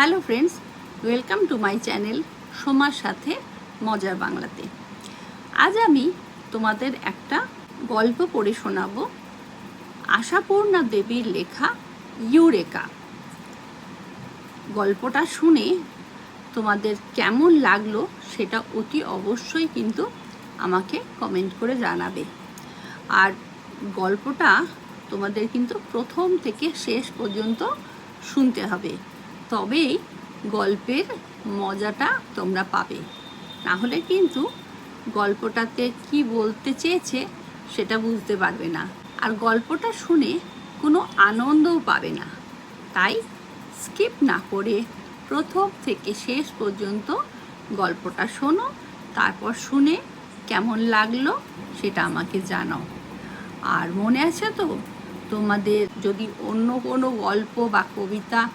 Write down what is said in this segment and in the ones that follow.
Hello friends, welcome to my channel সোমার সাথে মজার বাংলাতে। আজ আমি তোমাদের একটা গল্প পড়ে শোনাবো আশাপূর্ণা দেবীর লেখা ইউরেকা। গল্পটা শুনে তোমাদের কেমন লাগল সেটা অতি অবশ্যই কিন্তু আমাকে কমেন্ট করে জানাবে। আর গল্পটা তোমাদের কিন্তু প্রথম থেকে শেষ পর্যন্ত শুনতে হবে। তবেই গল্পের মজাটা তোমরা পাবে। না হলে কিন্তু গল্পটাতে কি বলতে চেয়েছে সেটা বুঝতে পারবে না। আর গল্পটা শুনে কোনো আনন্দও পাবে না। তাই স্কিপ না করে প্রথম থেকে শেষ পর্যন্ত গল্পটা শোনো, তারপর শুনে কেমন লাগল সেটা আমাকে জানাও। আর মনে আছে তো? তোমাদের যদি অন্য কোনো গল্প বা কবিতা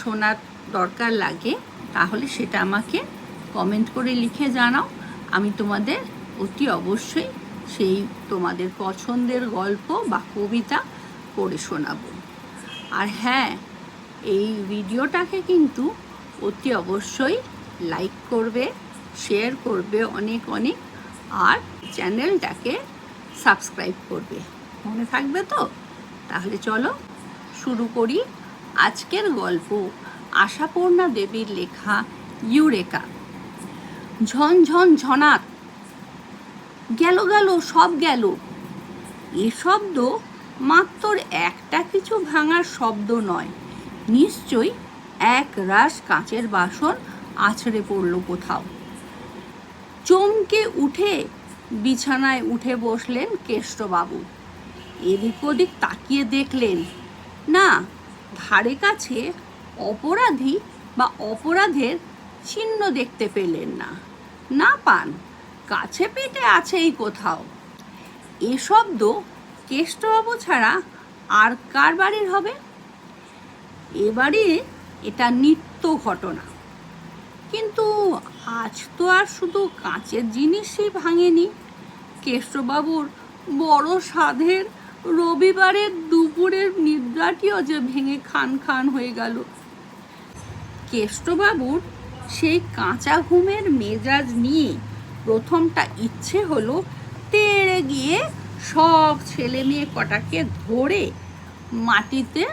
শোনার দরকার লাগে, তাহলে সেটা আমাকে কমেন্ট করে লিখে জানাও। আমি তোমাদের অতি অবশ্যই সেই তোমাদের পছন্দের গল্প বা কবিতা পড়ে শোনাবো। আর হ্যাঁ এই ভিডিওটাকে কিন্তু অতি অবশ্যই লাইক করবে শেয়ার করবে অনেক অনেক, আর চ্যানেলটাকে সাবস্ক্রাইব করবে। মনে থাকবে তো? তাহলে চলো, শুরু করি। আজকের গল্প আশাপূর্ণা দেবীর লেখা ইউরেকা। ঝন ঝন ঝনাত, গেল গেল সব গেল। এ শব্দ মাত্র একটা কিছু ভাঙার শব্দ নয়, নিশ্চয়ই এক রাস কাঁচের বাসন আছড়ে পড়ল কোথাও। চমকে উঠে বিছানায় উঠে বসলেন কেষ্টবাবু। এদিক ওদিক তাকিয়ে দেখলেন, না ধারে কাছে অপরাধী বা অপরাধের চিহ্ন দেখতে পেলেন না। না পান, কাছে পেটে আছেই কোথাও। এ শব্দ কেষ্টবাবু ছাড়া আর কার বাড়ির হবে? এবারে এটা নিত্য ঘটনা। কিন্তু আজ তো আর শুধু কাঁচের জিনিসই ভাঙেনি। কেষ্টবাবুর বড় সাধের রবিবারের দুপুরের নিদ্রাটিও যে ভেঙে খান খান হয়ে গেল। কেষ্টবাবুর সেই কাঁচা ঘুমের মেজাজ নিয়ে প্রথমটা ইচ্ছে হলো তেড়ে গিয়ে সব ছেলে মেয়ে কটাকে ধরে মাটিতে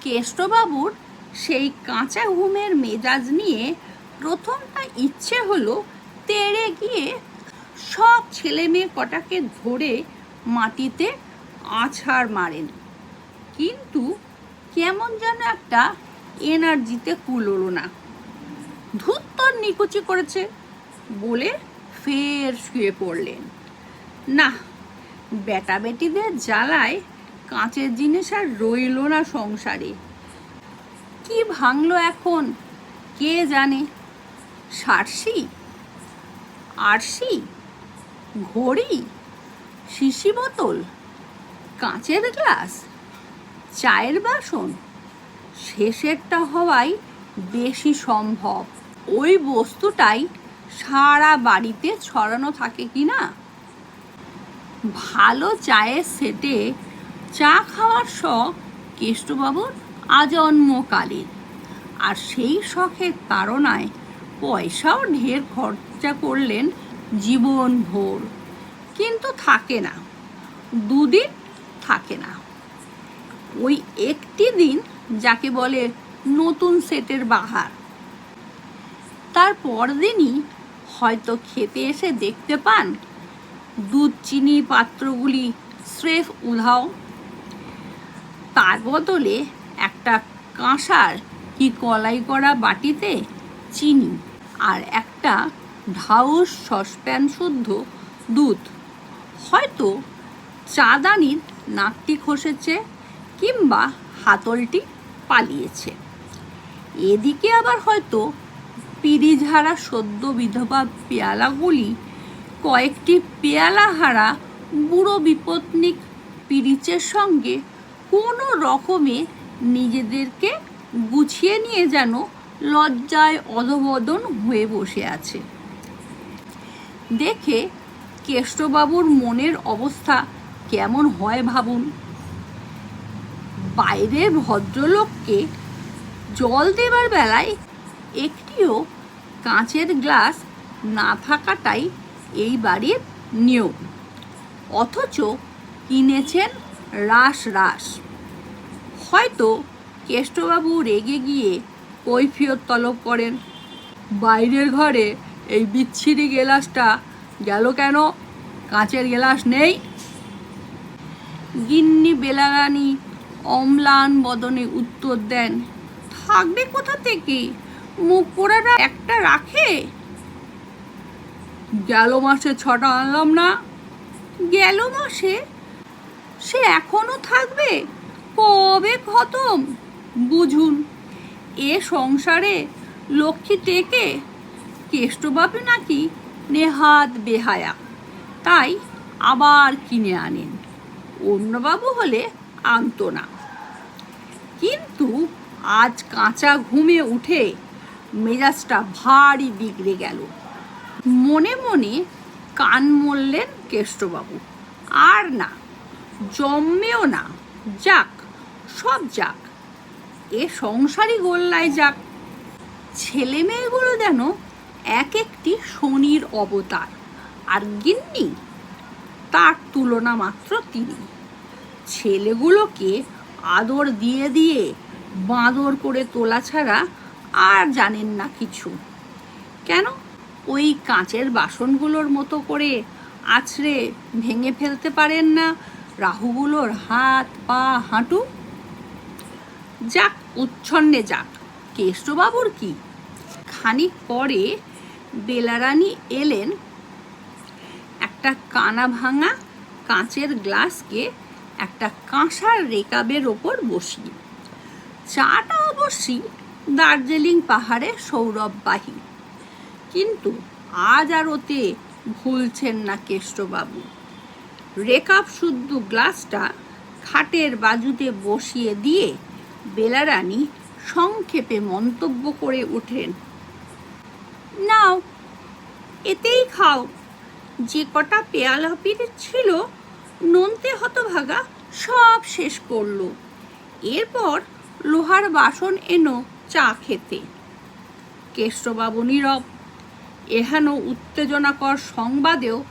কেষ্টবাবুর সেই কাঁচা ঘুমের মেজাজ নিয়ে প্রথমটা ইচ্ছে হলো তেড়ে গিয়ে সব ছেলে মেয়ে কটাকে ধরে মাটিতে আছাড় মারেন। কিন্তু কেমন যেন একটা এনার্জিতে কুলোলো না। ধুত্তর নিকুচি করেছে বলে ফের শুয়ে পড়লেন। না, বেটা বেটিদের জ্বালায় কাঁচের জিনিস আর রইল না সংসারে। কি ভাঙলো এখন, কে জানে? সারসি? আরসি? ঘড়ি? শিশি বোতল? কাঁচের গ্লাস, চায়ের বাসন, শেষেরটা হওয়াই বেশি সম্ভব। ওই বস্তুটাই সারা বাড়িতে ছড়ানো থাকে কি না? ভালো চায়ের সেটে চা খাওয়ার শখ কেষ্টবাবুর আজন্মকালীন আর সেই শখের তাড়নায় পয়সাও ঢের খরচা করলেন জীবন ভোর কিন্তু থাকে না। দুদিন থাকে না। ওই একটি দিন যাকে বলে নতুন সেটের বাহার। তার পরদিনই হয়তো খেতে এসে দেখতে পান দুধ, চিনি, পাত্রগুলি স্রেফ উধাও। তার বদলে একটা কাঁসার কি কলাই করা বাটিতে চিনি আর একটা ঢাউস সসপ্যান শুদ্ধ দুধ। হয়তো চাঁদানির নাকটি খসেছে কিংবা হাতলটি পালিয়েছে। এদিকে আবার হয়তো পিড়িঝাড়া সদ্য বিধবা পেয়ালাগুলি, কয়েকটি পেয়ালা হারা বুড়ো বিপত্নিক পিরিচের সঙ্গে কোনো রকমে নিজেদেরকে গুছিয়ে নিয়ে যেন লজ্জায় অধবদন হয়ে বসে আছে। দেখে কেষ্টবাবুর মনের অবস্থা কেমন হয় ভাবুন? বাইরের ভদ্রলোককে জল দেবার বেলায় একটিও কাঁচের গ্লাস না থাকাটাই এই বাড়ির নিয়ম। অথচ কিনেছেন রাস রাস। হয়তো কেষ্টবাবু রেগে গিয়ে কৈফিয়ত তলব করেন, বাইরের ঘরে এই বিচ্ছিরি গেলাসটা গেল কেন? কাঁচের গেলাস নেই? গিন্নি বেলারানী অম্লান বদনে উত্তর দেন, থাকবে কোথা থেকে? মুখ একটা রাখে? গেল মাসে ছটা আনলাম না। গেল মাসে? সে এখনও থাকবে? কবে খতম? বুঝুন, এ সংসারে লক্ষ্মী টেকে কেষ্টবাবু নাকি নেহাত বেহায়া, তাই আবার কিনে আনেন। অন্যবাবু হলে আনতো না। কিন্তু আজ কাঁচা ঘুমে উঠে মেজাজটা ভারী বিগড়ে গেল। মনে মনে কান মরলেন কেষ্টবাবু। আর না, জম্মেও না, যাক, সব যাক। এ সংসারই গোল্লায় যাক। ছেলে মেয়েগুলো যেন এক একটি শনির অবতার। আর গিন্নি তার তুলনা মাত্র তিনি। ছেলেগুলোকে আদর দিয়ে দিয়ে বাঁদর করে তোলা ছাড়া আর জানেন না কিছু। কেন? ওই কাঁচের বাসনগুলোর মতো করে আছড়ে ভেঙে ফেলতে পারেন না রাহুগুলোর হাত, পা, হাঁটু? যাক, উচ্ছন্নে যাক। কেষ্টবাবুর কি? খানিক পরে বেলারানি এলেন একটা কানা ভাঙা কাঁচের গ্লাসকে একটা কাঁসার রেকাবের ওপর বসিয়ে। চাটা অবশ্যই দার্জিলিং পাহাড়ে সৌরভবাহী। কিন্তু আজ আর ওতে ভুলছেন না কেষ্টবাবু। রেকাব শুদ্ধ গ্লাসটা খাটের বাজুতে বসিয়ে দিয়ে বেলারানী সংক্ষেপে মন্তব্য করে ওঠেন নাও, এতেই খাও। যে কটা পেয়ালা পিঠে ছিল, নন্তে হতভাগা সব শেষ করল। এরপর লোহার বাসন এনো চা খেতে। কেষ্টবাবু নীরব। এহেন উত্তেজনাকর সংবাদেও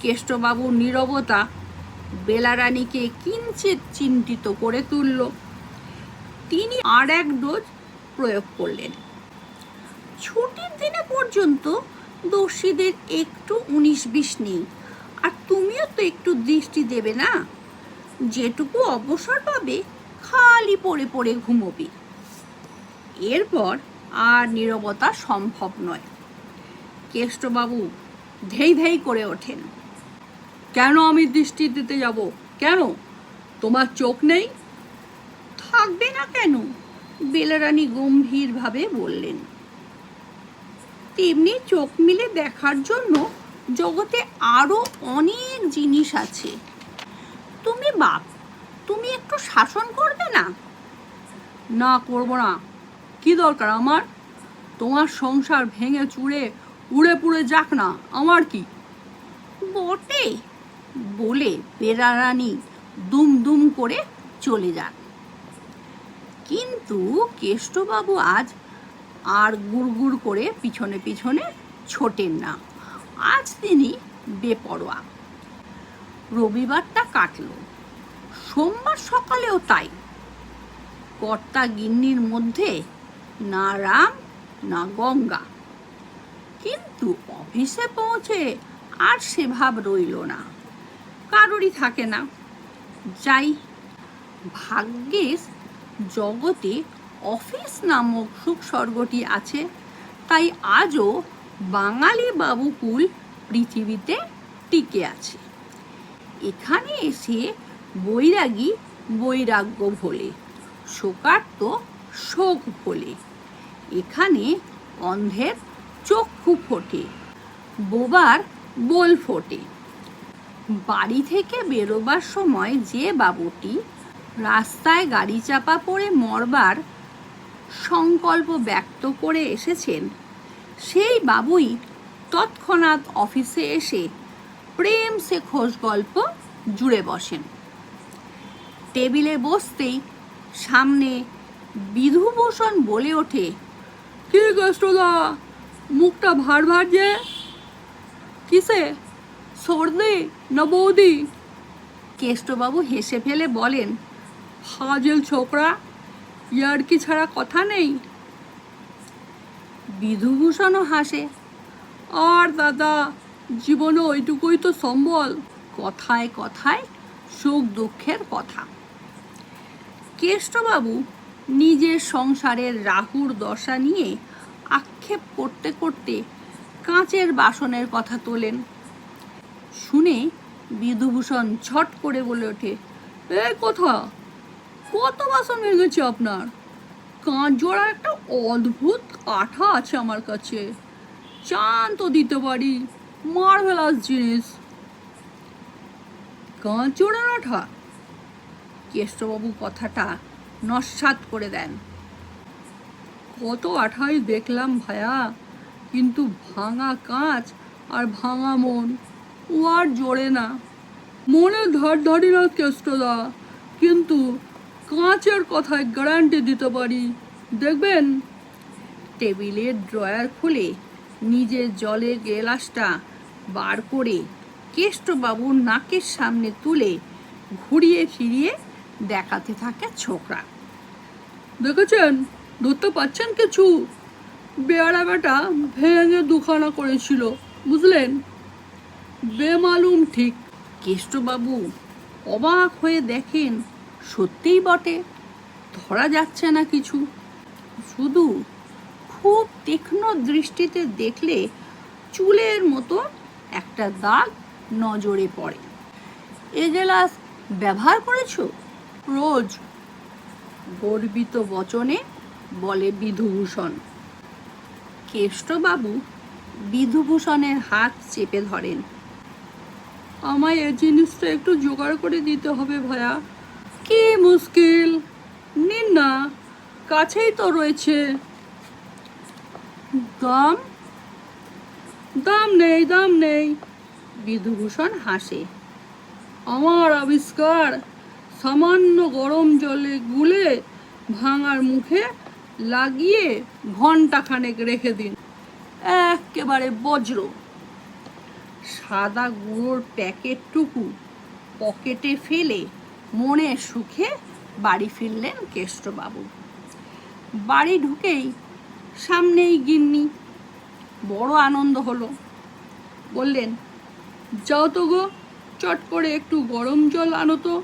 কেষ্টবাবু নীরবতা বেলারানীকে কিঞ্চিত চিন্তিত করে তুলল। তিনি আর এক ডোজ প্রয়োগ করলেন। ছুটির দিনে পর্যন্ত দোষীদের একটু উনিশ বিশ নেই। আর তুমিও তো একটু দৃষ্টি দেবে না? যেটুকু অবসর পাবে, খালি পড়ে পড়ে ঘুমোবি। এরপর আর নীরবতা সম্ভব নয়। কেষ্টবাবু ধেই ধেই করে ওঠেন। কেন আমি দৃষ্টি দিতে যাব? কেন? তোমার চোখ নেই? থাকবে না কেন? বেলারানী গম্ভীরভাবে বললেন। তেমনি চোখ মিলে দেখার জন্য জগতে আরও অনেক জিনিস আছে। তুমি বাপ, তুমি একটু শাসন করবে না? না, করব না। কি দরকার আমার? তোমার সংসার ভেঙে চুড়ে উড়ে পুড়ে যাক না। আমার কি? বটে, বলে বেড়ারানি দুম দুম করে চলে যান। কিন্তু কেষ্টবাবু আজ আর গুড়গুড় করে পিছনে পিছনে ছোটেন না। আজ তিনি বেপরোয়া। রবিবারটা কাটল। সোমবার সকালেও তাই। কর্তা গিন্নির মধ্যে না রাম, না গঙ্গা। কিন্তু অফিসে পৌঁছে আর সে ভাব রইল না। কারোরই থাকে না। যাই ভাগ্যেস জগতে অফিস নামক সুখস্বর্গটি আছে, তাই আজও বাঙালি বাবুকুল পৃথিবীতে টিকে আছে। এখানে এসে বৈরাগী বৈরাগ্য ভোলে, শোকার্ত শোক ভোলে। এখানে অন্ধের চক্ষু ফোটে, বোবার বোল ফোটে। বাড়ি থেকে বেরোবার সময় যে বাবুটি রাস্তায় গাড়ি চাপা পড়ে মরবার সংকল্প ব্যক্ত করে এসেছেন। সেই বাবুই তৎক্ষণাৎ অফিসে এসে প্রেম সে খোঁজ গল্প জুড়ে বসেন। টেবিলে বসতেই সামনে বিধুভূষণ বলে ওঠে, কি কেষ্টদা মুখটা ভার ভার যে? কিসে? সর্দি না বৌদি? কেষ্টবাবু হেসে ফেলে বলেন, ফাজেল ছোকরা ইয়ার কি ছাড়া কথা নেই? বিধুভূষণও হাসে। আর দাদা, জীবনে ওইটুকুই তো সম্বল। কথায় কথায় সুখ দুঃখের কথা। কেষ্টবাবু নিজের সংসারের রাহুর দশা নিয়ে আক্ষেপ করতে করতে কাঁচের বাসনের কথা তোলেন। শুনে বিধুভূষণ ছট করে বলে ওঠে, এ কথা? কত বাসন ভেঙেছে আপনার? কাঁচ জোড়ার একটা অদ্ভুত আঠা আছে আমার কাছে। চান তো দিতে পারি। মার্ভেলাস জিনিস। কাঁচ জোড়ার আঠা? কেষ্টবাবু কথাটা নস্বাত করে দেন। কত আঠাই দেখলাম ভায়া, কিন্তু ভাঙা কাঁচ আর ভাঙা মন ও আর জোড়ে না। মনে ধার ধারি না কেষ্টদা, কিন্তু কাঁচের কথায় গ্যারান্টি দিতে পারি। দেখবেন? টেবিলের ড্রয়ার খুলে নিজের জলের গেলাসটা বার করে কেষ্টবাবুর নাকের সামনে তুলে ঘুরিয়ে ফিরিয়ে দেখাতে থাকে ছোকরা। দেখেছেন? ধরতে পাচ্ছেন কিছু? বেয়ারা বেটা ভেঙে দুখানা করেছিল, বুঝলেন? বেমালুম ঠিক। কেষ্টবাবু অবাক হয়ে দেখেন সত্যিই বটে? ধরা যাচ্ছে না কিছু। শুধু খুব তীক্ষ্ণ দৃষ্টিতে দেখলে চুলের মতো একটা দাগ নজরে পড়ে। এ গ্লাস ব্যবহার করেছ? রোজ। গর্বিত বচনে বলে বিধুভূষণ। কেষ্টবাবু বিধুভূষণের হাত চেপে ধরেন। আমায় এই জিনিসটা একটু জোগাড় করে দিতে হবে ভায়া। কি মুশকিল? নিন না কাছেই তো রয়েছে। দাম? দাম নেই দাম নেই। বিধুভূষণ হাসে। আমার আবিষ্কার সামান্য গরম জলে গুলে ভাঙার মুখে লাগিয়ে ঘণ্টা খানেক রেখে দিন। একেবারে বজ্র। সাদা গুঁড়োর প্যাকেটটুকু পকেটে ফেলে মনে সুখে বাড়ি ফিরলেন কেষ্টবাবু। বাড়ি ঢুকেই সামনেই গিন্নি বড় আনন্দ হলো। বললেন, যাও তো গো, চট করে একটু গরম জল আনো তো।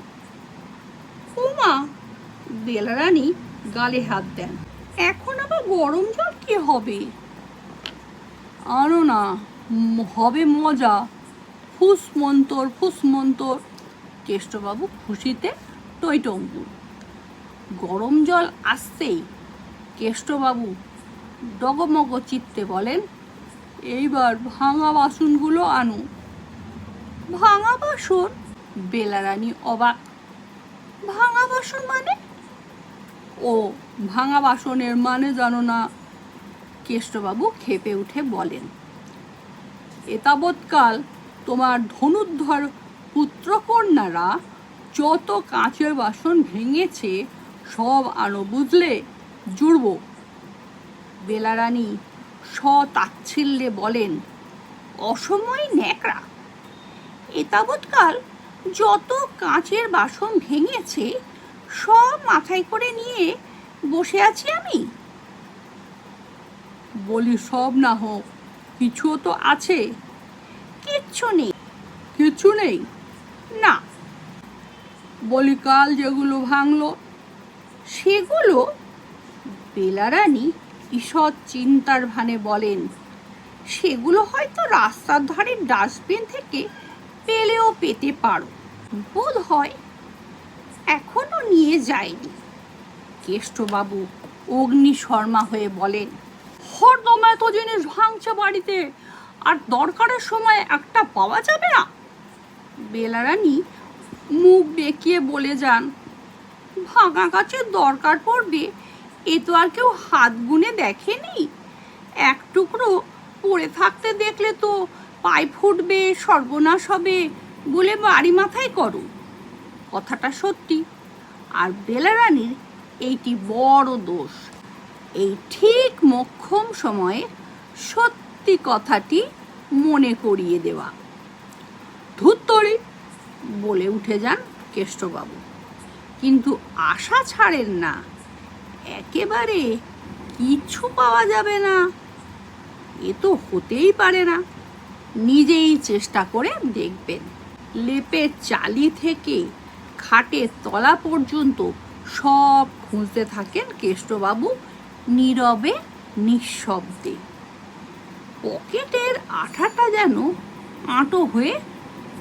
উমা! বেলারানি গালে হাত দেন, এখন আবার গরম জল কি হবে? আনো না, হবে মজা। ফুস মন্তর ফুস মন্তর। কেষ্টবাবু খুশিতে টইটম্বুর গরম জল আসতেই কেষ্টবাবু ডগমগ চিত্তে বলেন, এইবার ভাঙা বাসনগুলো আনো। ভাঙা বাসন? বেলারানী অবাক। ভাঙা বাসন মানে? ও, ভাঙা বাসনের মানে জানো না, কেষ্টবাবু খেপে উঠে বলেন। এতাবৎকাল তোমার ধনুর্ধর পুত্রকন্যারা যত কাঁচের বাসন ভেঙেছে, সব আনো বুঝলে? জুড়ব। বেলারানী সতাচ্ছিল্যে বলেন, অসময় ন্যাকড়া। এতাবৎকাল যত কাঁচের বাসন ভেঙেছে, সব মাথায় করে নিয়ে বসে আছি আমি? বলি, সব না হোক, কিছুও তো আছে। কিচ্ছু নেই। কিচ্ছু নেই। না। বলিকাল যেগুলো ভাঙল, সেগুলো বেলারানী ঈষৎ চিন্তার ভানে বলেন। সেগুলো হয়তো রাস্তার ধারে ডাস্টবিন থেকে পেলেও পেতে পারো। বোধ হয় এখনও নিয়ে যায়নি। কেষ্টবাবু অগ্নি শর্মা হয়ে বলেন, হরদম এত জিনিস ভাঙছে বাড়িতে, আর দরকারের সময় একটা পাওয়া যাবে না? বেলারানী মুখ বেঁকিয়ে বলে যান, ভাঙা গাছের দরকার পড়বে, এ তো আর কেউ হাত গুনে দেখেনি। এক টুকরো পড়ে থাকতে দেখলে তো পায়ে ফুটবে, সর্বনাশ হবে বলে বাড়ি মাথায় করো। কথাটা সত্যি। আর বেলারানীর এইটি বড় দোষ। এই ঠিক মক্ষম সময়ে সত্যি কথাটি মনে করিয়ে দেওয়া। ধুত্তরি বলে উঠে যান কেষ্টবাবু। কিন্তু আশা ছাড়েন না। একেবারে কিছু পাওয়া যাবে না। এ তো হতেই পারে না। নিজেই চেষ্টা করে দেখবেন। লেপের চালি থেকে খাটের তলা পর্যন্ত সব খুঁজতে থাকেন কেষ্টবাবু নীরবে, নিঃশব্দে। পকেটের আঠাটা যেন আঁটো হয়ে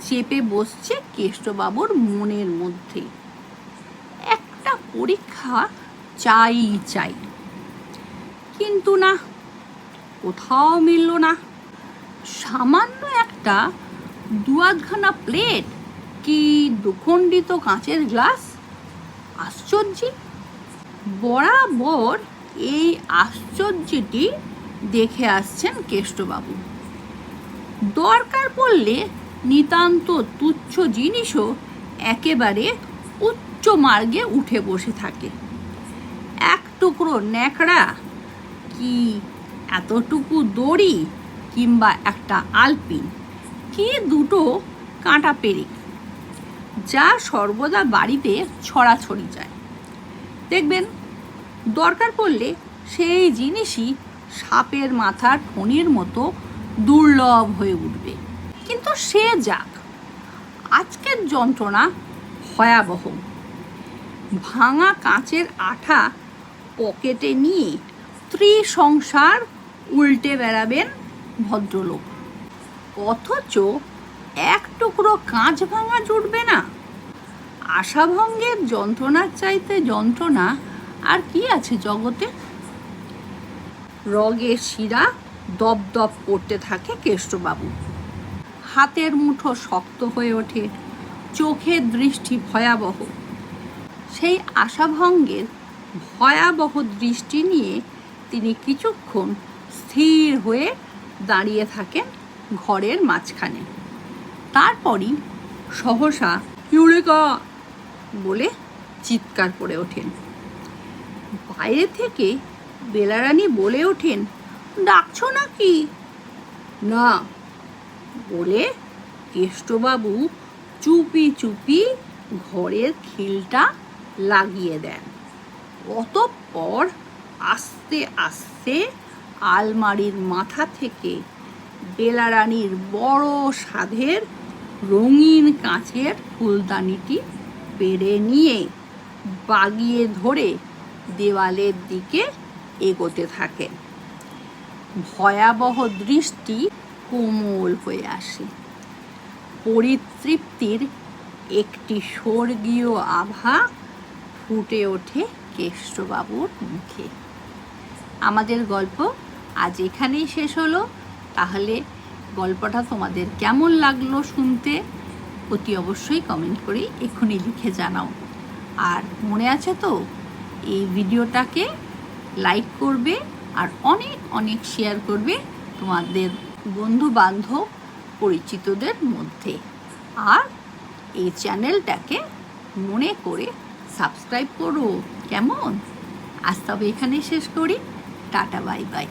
চেপে বসছে কেষ্টবাবুর মনের মধ্যে। একটা পরীক্ষা চাই চাই। কিন্তু না, কোথাও মিলল না। সামান্য একটা দুয়াদখানা প্লেট কি দুখণ্ডিত কাঁচের গ্লাস? আশ্চর্য। বরাবর এই আশ্চর্যটি দেখে আসছেন কেষ্টবাবু। দরকার পড়লে নিতান্ত তুচ্ছ জিনিসও একেবারে উচ্চ মার্গে উঠে বসে থাকে। এক টুকরো ন্যাকড়া কি এতটুকু দড়ি কিংবা একটা আলপিন? কি দুটো কাঁটা পেরেক? যা সর্বদা বাড়িতে ছড়াছড়ি যায়। দেখবেন, দরকার পড়লে সেই জিনিসই সাপের মাথার ফণির মতো দুর্লভ হয়ে উঠবে। কিন্তু সে যাক। আজকের যন্ত্রণা ভয়াবহ। ভাঙা কাঁচের আঠা পকেটে নিয়ে ত্রিসংসার উল্টে বেড়াবেন ভদ্রলোক। অথচ এক টুকরো কাঁচ ভাঙা জুটবে না। আশাভঙ্গের যন্ত্রণার চাইতে যন্ত্রণা আর কি আছে জগতে? রগের শিরা দপ দপ করতে থাকে কেষ্টবাবু। হাতের মুঠো শক্ত হয়ে ওঠে। চোখের দৃষ্টি ভয়াবহ। সেই আশাভঙ্গের ভয়াবহ দৃষ্টি নিয়ে তিনি কিছুক্ষণ স্থির হয়ে দাঁড়িয়ে থাকেন ঘরের মাঝখানে। তারপরই সহসা ইউরেকা বলে চিৎকার করে ওঠেন। বাইরে থেকে বেলারানি বলে ওঠেন, ডাকছো নাকি? না। বলে কেষ্টবাবু চুপি চুপি ঘরের খিলটা লাগিয়ে দেন। অতঃপর আস্তে আস্তে আলমারির মাথা থেকে বেলারানীর বড় সাধের রঙিন কাঁচের ফুলদানিটি পেরে নিয়ে বাগিয়ে ধরে দেওয়ালের দিকে এগোতে থাকেন। ভয়াবহ দৃষ্টি কোমল হয়ে আসে। পরিতৃপ্তির একটি স্বর্গীয় আভা ফুটে ওঠে কেষ্টবাবুর মুখে। আমাদের গল্প আজ এখানেই শেষ হলো। তাহলে গল্পটা তোমাদের কেমন লাগল শুনতে, অতি অবশ্যই কমেন্ট করে এক্ষুনি লিখে জানাও। আর মনে আছে তো, এই ভিডিওটাকে লাইক করবে আর অনেক অনেক শেয়ার করবে তোমাদের বন্ধু বান্ধব পরিচিতদের মধ্যে। আর এই চ্যানেলটাকে মনে করে সাবস্ক্রাইব করো, কেমন? আজ তবে এখানে শেষ করি। Tata, bye bye.